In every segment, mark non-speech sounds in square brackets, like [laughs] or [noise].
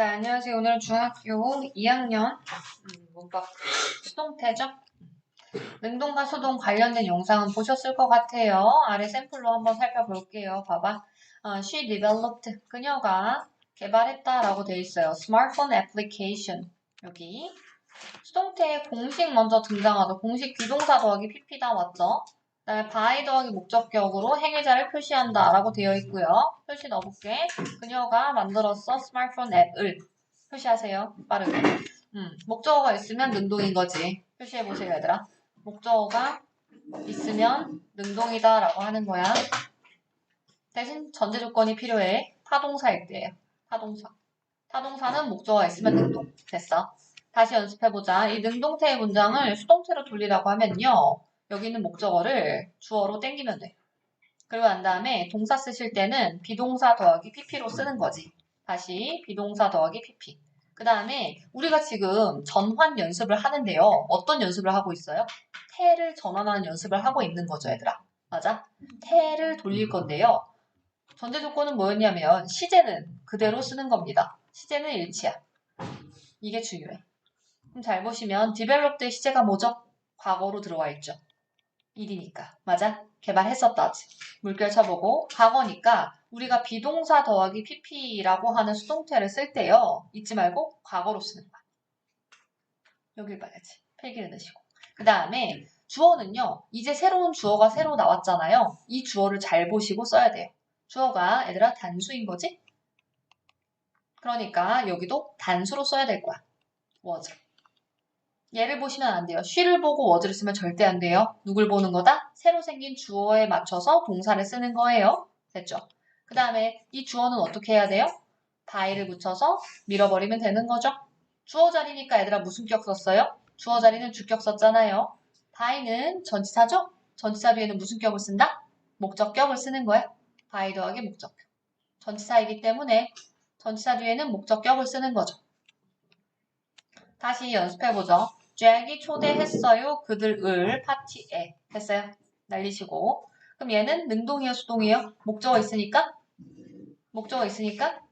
자, 안녕하세요. 오늘은 중학교 2학년 음, 문법 수동태죠? 능동과 수동 관련된 영상은 보셨을 것 같아요. 아래 샘플로 한번 살펴볼게요. 봐봐. 어, she developed. 그녀가 개발했다 라고 돼 있어요. 스마트폰 애플리케이션. 여기. 수동태에 공식 먼저 등장하죠. 공식 비동사 더하기 pp다 맞죠? 그다음에 by 더하기 목적격으로 행위자를 표시한다라고 되어 있고요. 표시 넣어볼게. 그녀가 만들었어 스마트폰 앱을 표시하세요. 빠르게. 음, 목적어가 있으면 능동인 거지. 표시해 보세요, 얘들아. 목적어가 있으면 능동이다라고 하는 거야. 대신 전제 조건이 필요해. 타동사일 때예요. 타동사. 타동사는 목적어가 있으면 능동. 됐어. 다시 연습해보자. 이 능동태의 문장을 수동태로 돌리라고 하면요. 여기 있는 목적어를 주어로 땡기면 돼. 그리고 난 다음에 동사 쓰실 때는 비동사 더하기 pp로 쓰는 거지. 다시 비동사 더하기 pp. 그 다음에 우리가 지금 전환 연습을 하는데요. 어떤 연습을 하고 있어요? 태를 전환하는 연습을 하고 있는 거죠, 얘들아. 맞아? 태를 돌릴 건데요. 전제 조건은 뭐였냐면 시제는 그대로 쓰는 겁니다. 시제는 일치야. 이게 중요해. 그럼 잘 보시면 developed 시제가 뭐죠? 과거로 들어와 있죠. 일이니까. 맞아? 개발했었다지. 물결 쳐보고 과거니까 우리가 비동사 더하기 pp라고 하는 수동태를 쓸 때요. 잊지 말고 과거로 쓰는 거야. 여길 봐야지. 필기를 넣으시고. 그 다음에 주어는요. 이제 새로운 주어가 새로 나왔잖아요. 이 주어를 잘 보시고 써야 돼요. 주어가 얘들아 단수인 거지? 그러니까 여기도 단수로 써야 될 거야. was. 얘를 보시면 안 돼요. she를 보고 was를 쓰면 절대 안 돼요. 누굴 보는 거다? 새로 생긴 주어에 맞춰서 동사를 쓰는 거예요. 됐죠? 그 다음에 이 주어는 어떻게 해야 돼요? by를 붙여서 밀어버리면 되는 거죠. 주어 자리니까 얘들아 무슨 격 썼어요? 주어 자리는 주격 썼잖아요. by는 전치사죠? 전치사 뒤에는 무슨 격을 쓴다? 목적격을 쓰는 거야. by 더하기 목적격. 전치사이기 때문에 전치사 뒤에는 목적격을 쓰는 거죠. 다시 연습해보죠. 잭이 초대했어요. 그들을 파티에. 됐어요. 날리시고. 그럼 얘는 능동이에요, 수동이에요? 목적어 있으니까? 목적어 있으니까?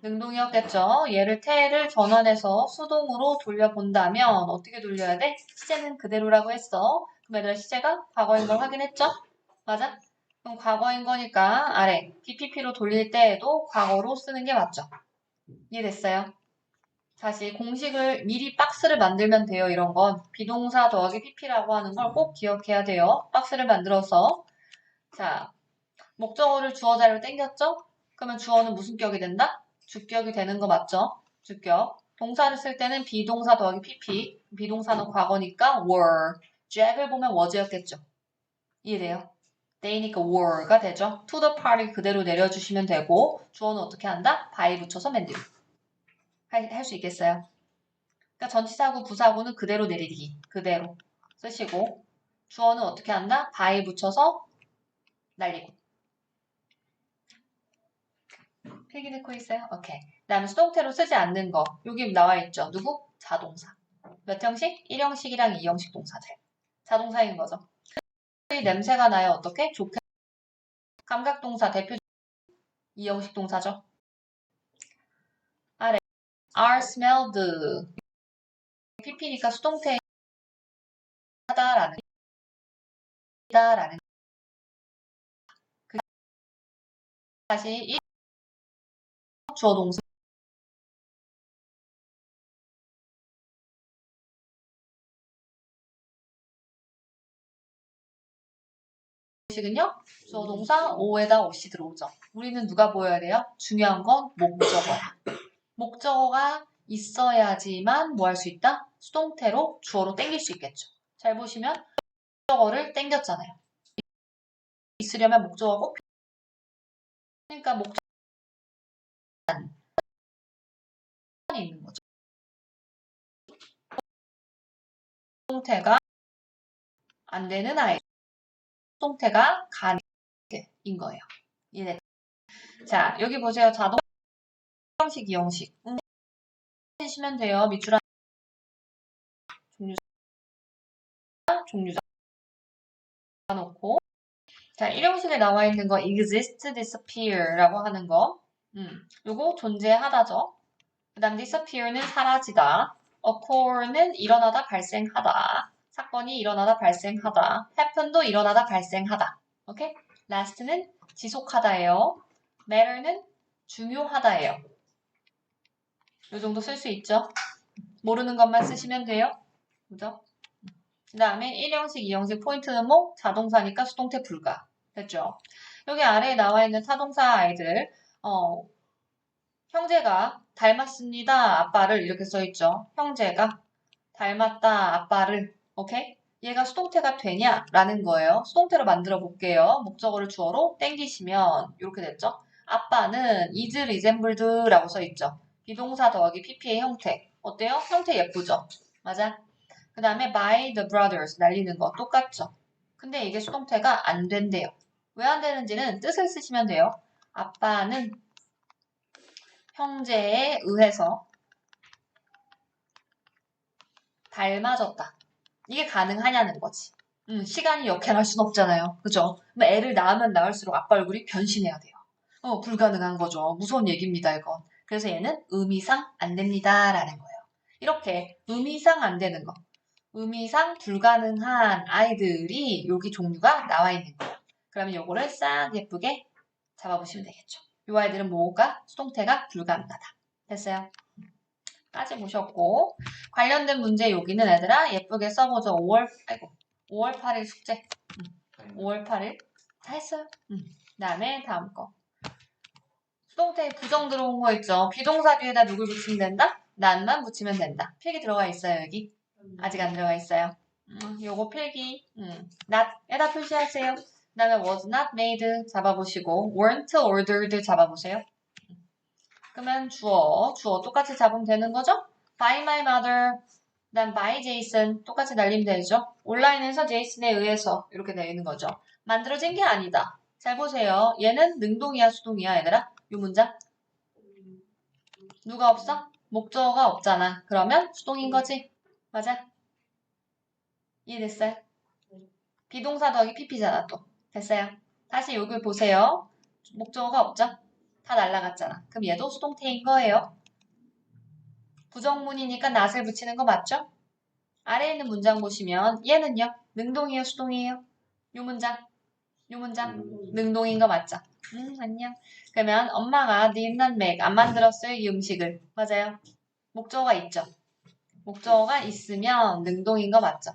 능동이었겠죠. 얘를 태를 전환해서 수동으로 돌려본다면 어떻게 돌려야 돼? 시제는 그대로라고 했어. 그럼 얘들 시제가 과거인 걸 확인했죠? 맞아? 그럼 과거인 거니까 아래 BPP로 돌릴 때에도 과거로 쓰는 게 맞죠? 이해됐어요? 다시 공식을 미리 박스를 만들면 돼요. 이런 건 비동사 더하기 pp라고 하는 걸 꼭 기억해야 돼요. 박스를 만들어서 자 목적어를 주어 자리로 땡겼죠? 그러면 주어는 무슨 격이 된다? 주격이 되는 거 맞죠? 주격. 동사를 쓸 때는 비동사 더하기 pp. 비동사는 과거니까 were. 잭을 보면 was였겠죠. 이해돼요? they니까 were가 되죠. to the party 그대로 내려주시면 되고 주어는 어떻게 한다? by 붙여서 맨 뒤로. 할 수 있겠어요? 그러니까 전치사구, 부사구는 그대로 내리기. 그대로 쓰시고 주어는 어떻게 한다? by 붙여서 날리고. 필기 듣고 있어요? 오케이. 그 다음에 수동태로 쓰지 않는 거. 여기 나와 있죠. 누구? 자동사. 몇 형식? 1형식이랑 2형식 동사들. 자동사인 거죠. 이 냄새가 나요. 어떻게? 좋게. 감각동사 대표 2형식 동사죠. Are smelled. pp니까 수동태 하다라는 다라는 그 다시 이 주어 동사 식은요 주어 동사 오에다 옷이 들어오죠. 우리는 누가 보여야 돼요? 중요한 건 목적어야. 목적어가 있어야지만 뭐 할 수 있다? 수동태로 주어로 땡길 수 있겠죠. 잘 보시면 목적어를 땡겼잖아요. 있으려면 목적어가 꼭 그러니까 목적 이 있는 거죠. 수동태가 안 되는 아이. 수동태가 가는 인 거예요. 자, 여기 보세요. 자동 형식, 이형식. 음, 해주시면 돼요. 밑줄 종류자, 종류자 놓고 자, 1형식에 나와 있는 거 exist, disappear라고 하는 거. 음, 요거 존재하다죠. 그 다음 disappear는 사라지다. occur는 일어나다 발생하다. 사건이 일어나다 발생하다. happen도 일어나다 발생하다. 오케이? last는 지속하다예요. matter는 중요하다예요. 이 정도 쓸 수 있죠? 모르는 것만 쓰시면 돼요. 그죠? 그 다음에 1형식, 2형식 포인트는 뭐? 자동사니까 수동태 불가. 됐죠? 여기 아래에 나와 있는 타동사 아이들, 어, 형제가 닮았습니다. 아빠를 이렇게 써있죠. 형제가 닮았다. 아빠를. 오케이? 얘가 수동태가 되냐? 라는 거예요. 수동태로 만들어 볼게요. 목적어를 주어로 땡기시면 이렇게 됐죠. 아빠는 is resembled 라고 써있죠. 비동사 더하기 pp의 형태. 어때요? 형태 예쁘죠? 맞아? 그 다음에 by the brothers 날리는 거 똑같죠? 근데 이게 수동태가 안 된대요. 왜 안 되는지는 뜻을 쓰시면 돼요. 아빠는 형제에 의해서 닮아졌다. 이게 가능하냐는 거지. 음, 시간이 역행할 순 없잖아요. 그죠? 애를 낳으면 낳을수록 아빠 얼굴이 변신해야 돼요. 어, 불가능한 거죠. 무서운 얘기입니다, 이건. 그래서 얘는 의미상 안 됩니다. 라는 거예요. 이렇게 의미상 안 되는 거. 의미상 불가능한 아이들이 여기 종류가 나와 있는 거예요. 그러면 요거를 싹 예쁘게 잡아보시면 되겠죠. 이 아이들은 뭐가 수동태가 불가능하다. 됐어요? 까지 보셨고 관련된 문제 여기는 애들아 예쁘게 써보죠. 5월 아이고 5월 8일 숙제. 음, 5월 8일 다 했어요. 음. 그다음에 다음 거. 수동태 부정 들어온 거 있죠. 비동사 뒤에다 누굴 붙이면 된다? 난만 붙이면 된다. 필기 들어가 있어요 여기. 아직 안 들어가 있어요. 음, 요거 필기. 음, not에다 표시하세요. 그 다음에 was not made 잡아보시고 weren't ordered 잡아보세요. 그러면 주어, 주어 똑같이 잡으면 되는 거죠? by my mother, 그 다음 by Jason 똑같이 날리면 되죠? 온라인에서 제이슨에 의해서 이렇게 되는 거죠. 만들어진 게 아니다. 잘 보세요. 얘는 능동이야 수동이야 얘들아? 이 문장? 누가 없어? 목적어가 없잖아. 그러면 수동인 거지? 맞아? 이해됐어요? 비동사 더하기 pp잖아 또. 됐어요? 다시 여기 보세요. 목적어가 없죠? 다 날라갔잖아. 그럼 얘도 수동태인 거예요. 부정문이니까 낫을 붙이는 거 맞죠? 아래에 있는 문장 보시면 얘는요? 능동이에요? 수동이에요? 요 문장? 요 문장? 능동인 거 맞죠? 음, 안녕. 그러면 엄마가 not make, 안 만들었어요? 이 음식을. 맞아요? 목적어가 있죠? 목적어가 있으면 능동인 거 맞죠?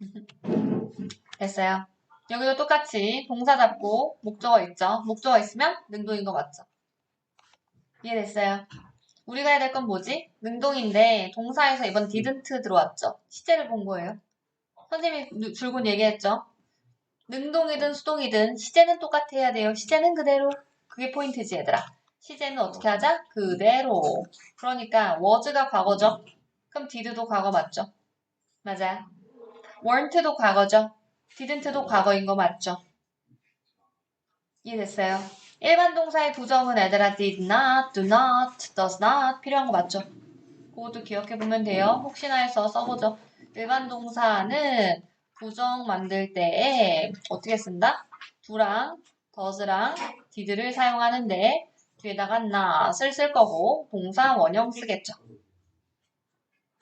[laughs] 됐어요. 여기도 똑같이 동사 잡고 목적어 있죠? 목적어 있으면 능동인 거 맞죠? 이해됐어요? 우리가 해야 될 건 뭐지? 능동인데 동사에서 이번 didn't 들어왔죠? 시제를 본 거예요. 선생님이 줄곧 얘기했죠? 능동이든 수동이든 시제는 똑같아야 돼요. 시제는 그대로. 그게 포인트지 얘들아. 시제는 어떻게 하자? 그대로. 그러니까 was가 과거죠? 그럼 did도 과거 맞죠? 맞아요. weren't도 과거죠? didn't도 과거인 거 맞죠? 이해됐어요? 일반 동사의 부정은 애들아 did not, do not, does not 필요한 거 맞죠? 그것도 기억해 보면 돼요. 혹시나 해서 써보죠. 일반 동사는 부정 만들 때에 어떻게 쓴다? do랑 does랑 did를 사용하는데 뒤에다가 not을 쓸 거고 동사 원형 쓰겠죠.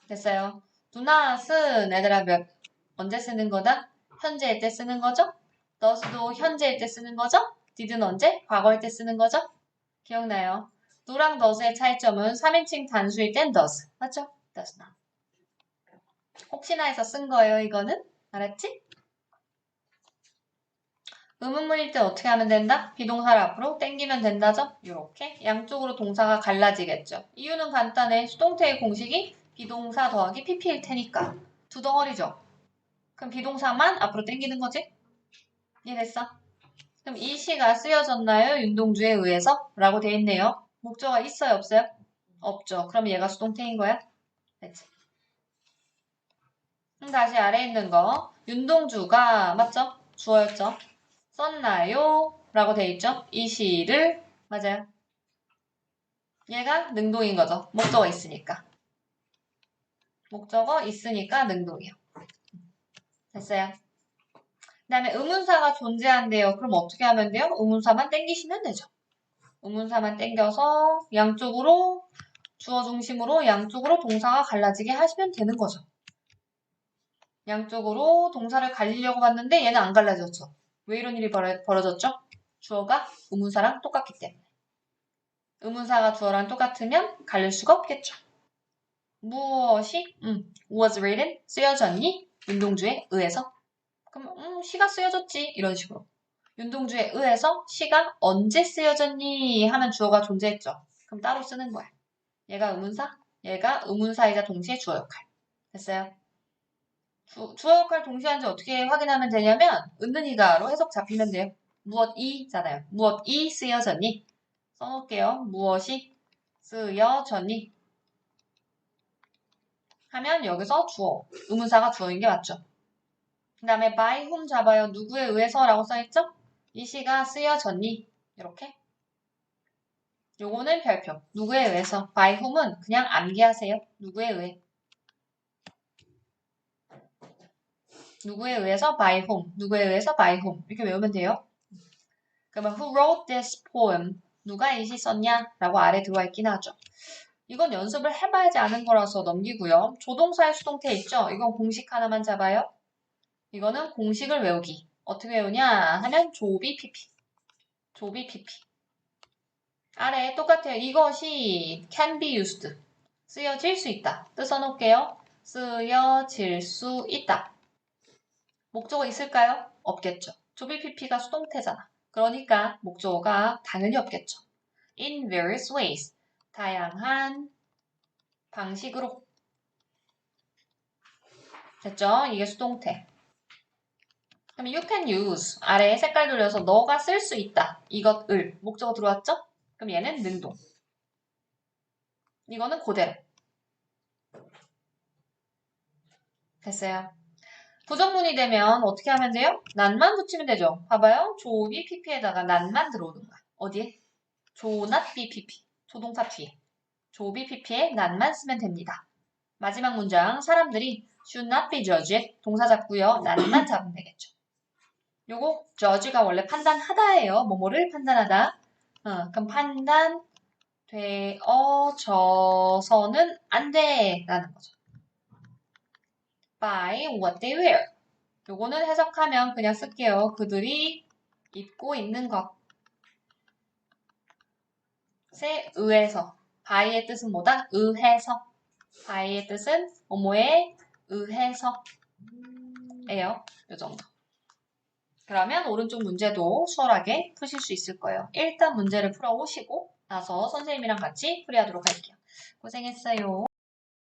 됐어요. do not은 애들아 몇, 언제 쓰는 거다? 현재일 때 쓰는 거죠? does도 현재일 때 쓰는 거죠? did는 언제? 과거일 때 쓰는 거죠? 기억나요? do랑 does의 차이점은 3인칭 단수일 땐 does. 맞죠? does not. 혹시나 해서 쓴 거예요, 이거는. 알았지? 의문문일 때 어떻게 하면 된다? 비동사를 앞으로 땡기면 된다죠? 이렇게 양쪽으로 동사가 갈라지겠죠. 이유는 간단해. 수동태의 공식이 비동사 더하기 pp일 테니까. 두 덩어리죠? 그럼 비동사만 앞으로 땡기는 거지? 이해됐어? 그럼 이 시가 쓰여졌나요? 윤동주에 의해서? 라고 돼 있네요. 목적어가 있어요? 없어요? 없죠. 그럼 얘가 수동태인 거야? 됐지? 다시 아래에 있는 거. 윤동주가 맞죠? 주어였죠? 썼나요? 라고 돼 있죠? 이 시를 맞아요. 얘가 능동인 거죠. 목적어 있으니까. 목적어 있으니까 능동이요. 됐어요. 그 다음에 의문사가 존재한대요. 그럼 어떻게 하면 돼요? 의문사만 땡기시면 되죠. 의문사만 땡겨서 양쪽으로 주어 중심으로 양쪽으로 동사가 갈라지게 하시면 되는 거죠. 양쪽으로 동사를 갈리려고 봤는데 얘는 안 갈라졌죠. 왜 이런 일이 벌어, 벌어졌죠? 주어가 의문사랑 똑같기 때문에. 의문사가 주어랑 똑같으면 갈릴 수가 없겠죠. 무엇이 음, was written 쓰여졌니? 윤동주에 의해서. 그럼 음, 시가 쓰여졌지 이런 식으로. 윤동주에 의해서 시가 언제 쓰여졌니 하면 주어가 존재했죠. 그럼 따로 쓰는 거야. 얘가 의문사, 얘가 의문사이자 동시에 주어 역할. 됐어요? 주, 주어 역할 동시에 하는지 어떻게 확인하면 되냐면 은는이가로 해석 잡히면 돼요. 무엇이잖아요. 무엇이 쓰여졌니? 써놓을게요. 무엇이 쓰여졌니? 하면 여기서 주어, 의문사가 주어인 게 맞죠. 그 다음에 by whom 잡아요. 누구에 의해서 라고 써있죠? 이 시가 쓰여졌니? 이렇게. 요거는 별표. 누구에 의해서. by whom은 그냥 암기하세요. 누구에 의해. 누구에 의해서 by whom. 누구에 의해서 by whom. 이렇게 외우면 돼요. 그러면 who wrote this poem? 누가 이 시 썼냐? 라고 아래 들어와 있긴 하죠. 이건 연습을 해봐야지 아는 거라서 넘기고요. 조동사의 수동태 있죠? 이건 공식 하나만 잡아요. 이거는 공식을 외우기. 어떻게 외우냐 하면 조비 PP. 조비 PP. 아래 똑같아요. 이것이 can be used. 쓰여질 수 있다. 뜻 써놓을게요. 쓰여질 수 있다. 목적어 있을까요? 없겠죠. 조비 PP가 수동태잖아. 그러니까 목적어가 당연히 없겠죠. in various ways. 다양한 방식으로. 됐죠? 이게 수동태. 그럼 you can use 아래에 색깔 돌려서 너가 쓸 수 있다. 이것을 목적어 들어왔죠? 그럼 얘는 능동. 이거는 그대로. 됐어요. 부정문이 되면 어떻게 하면 돼요? 난만 붙이면 되죠. 봐봐요. 조비 pp에다가 난만 들어오는 거야. 어디에? 조낫 bpp. 조동사 뒤에. 조비 pp에 난만 쓰면 됩니다. 마지막 문장 사람들이 should not be judged 동사 잡고요. 난만 잡으면 되겠죠. 요거 judge가 원래 판단하다예요. 뭐뭐를 판단하다. 어, 그럼 판단 되어져서는 안 돼. 라는 거죠. By what they wear. 요거는 해석하면 그냥 쓸게요. 그들이 입고 있는 것에 의해서. by의 뜻은 뭐다? 의해서. by의 뜻은 뭐뭐에 의해서. 예요. 요 정도. 그러면 오른쪽 문제도 수월하게 푸실 수 있을 거예요. 일단 문제를 풀어오시고 나서 선생님이랑 같이 풀이하도록 할게요. 고생했어요.